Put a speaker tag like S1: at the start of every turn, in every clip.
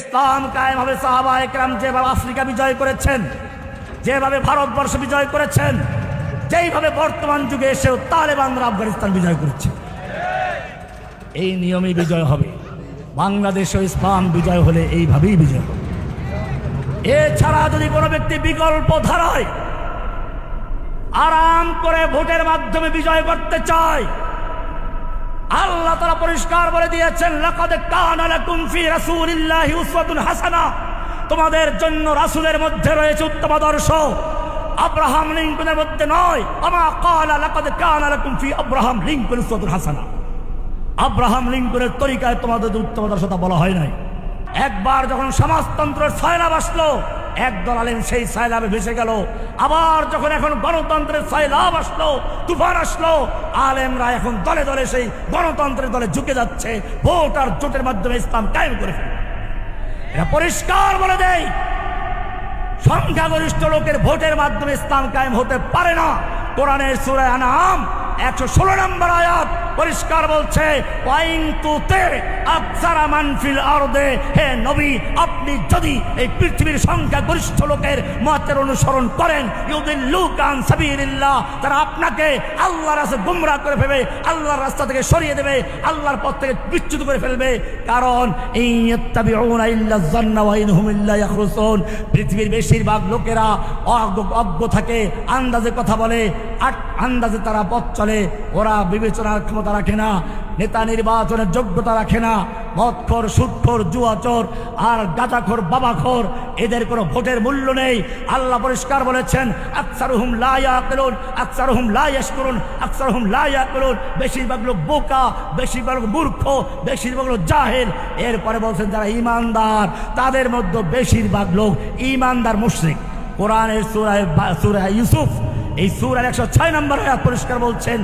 S1: ইসলাম কায়েম হবে সাহাবা একরাম যেভাবে আফ্রিকা বিজয় করেছেন, যেভাবে ভারতবর্ষ বিজয় করেছেন, যেইভাবে বর্তমান যুগে এসেও তালেবানরা আফগানিস্তান বিজয় করেছে। এই নিয়মে বিজয় হবে। বাংলাদেশও ইসলাম বিজয় হলে এইভাবেই বিজয় হবে। এছাড়া যদি কোনো ব্যক্তি বিকল্প ধারায় আরাম করে ভোটের মাধ্যমে বিজয় করতে চায় আল্লাহ তারা পরিষ্কার বলে দিয়েছেন হাসানা। তোমাদের জন্য রাসূলের মধ্যে রয়েছে উত্তম আদর্শ। আব্রাহাম লিঙ্কনের মধ্যে নয়। আমা কালা লাকাদ কানা লাকুম আব্রাহাম লিঙ্কন হাসানা। আব্রাহাম লিঙ্কনের তরিকায় তোমাদের উত্তম আদর্শতা বলা হয় নাই। একবার যখন সমাজতন্ত্রের ছয়না আসলো একদল আলেম সেই সায়লাভে ভেসে গেল। আবার যখন এখন গণতন্ত্রের সায়লাভ আসলো, তুফান আসলো, আলেমরা এখন দলে দলে সেই গণতন্ত্রের দলে ঝুঁকে যাচ্ছে। ভোট আর জোটের মাধ্যমে ইসলাম কায়েম করে ফেলবে। এটা পরিষ্কার বলে দেয় সংখ্যাগরিষ্ঠ লোকের ভোটের মাধ্যমে ইসলাম কায়েম হতে পারে না। কোরআনের সুরায় আনাম একশো ষোলো নম্বর আয়াত পরিষ্কার বলছে হে নবী, আপনি যদি এই পৃথিবীর সংখ্যাগরিষ্ঠ লোকের মতের অনুসরণ করেন তারা আপনাকে আল্লাহর রাস্তা গুমরা করে ফেলবে, আল্লাহর রাস্তা থেকে সরিয়ে দেবে, আল্লাহর পথ থেকে বিচ্যুত করে ফেলবে। কারণ পৃথিবীর বেশিরভাগ লোকেরা অজ্ঞ থাকে, আন্দাজে কথা বলে আন্দাজে তারা পথ চলে, ওরা বিবেচনার ক্ষমতা রাখে না, নেতা নির্বাচনের যোগ্যতা রাখে না, মদখোর, সুদখোর, জুয়াচোর আর গাঁজাখোর, বাবাখোর, এদের কোনো ভোটের মূল্য নেই। আল্লাহ পরিষ্কার বলেছেন আকসার হুম লাইয়া করুন আকসার হুম লাইয়াস করুন আকসার হুম লাইয়া করুন বেশিরভাগ লোক বোকা, বেশিরভাগ লোক মূর্খ, বেশিরভাগ লোক জাহেল। এরপরে বলছেন, যারা ইমানদার তাদের মধ্যে বেশিরভাগ লোক ইমানদার মুশরিক। কোরআনের সুরায় সুরায় ইউসুফ এই সুরার একশো ছয় নম্বর আয়াত পরিষ্কার বলছেন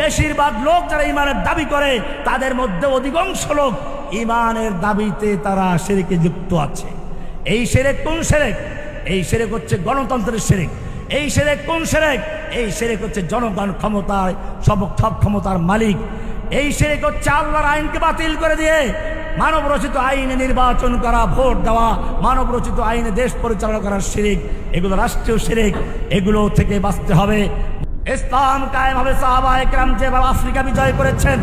S1: বেশিরভাগ লোক যারা ইমানের দাবি করে, তাদের মধ্যে অধিকাংশ লোক ইমানের দাবিতে তারা সেরেকে যুক্ত আছে। এই সেরেক কোন সেরেক এই সেরেক হচ্ছে গণতন্ত্রের সেরেক এই সেরেক কোন সেরেক এই সেরেক হচ্ছে জনগণ ক্ষমতায়, সব সব ক্ষমতার মালিক। এই সেরেক হচ্ছে আল্লাহর আইনকে বাতিল করে দিয়ে মানব রচিত আইনে নির্বাচন করা, ভোট দেওয়া মানব রচিত আইনে দেশ পরিচালনা করার শিরিক, এগুলো রাষ্ট্রীয় শিরিক, এগুলো থেকে বাঁচতে হবে। ইসলাম কায়েম হবে সাহাবা একরাম যেভাবে আফ্রিকা বিজয় করেছেন,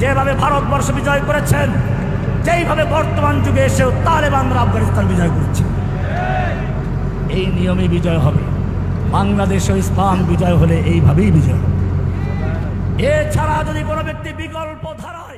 S1: যেভাবে ভারতবর্ষ বিজয় করেছেন, যেইভাবে বর্তমান যুগে এসেও তালেবানরা আফগানিস্তান বিজয় করছে। এই নিয়মে বিজয় হবে। বাংলাদেশও ইসলাম বিজয় হলে এইভাবেই বিজয় এছাড়া যদি কোনো ব্যক্তি বিকল্প ধারায়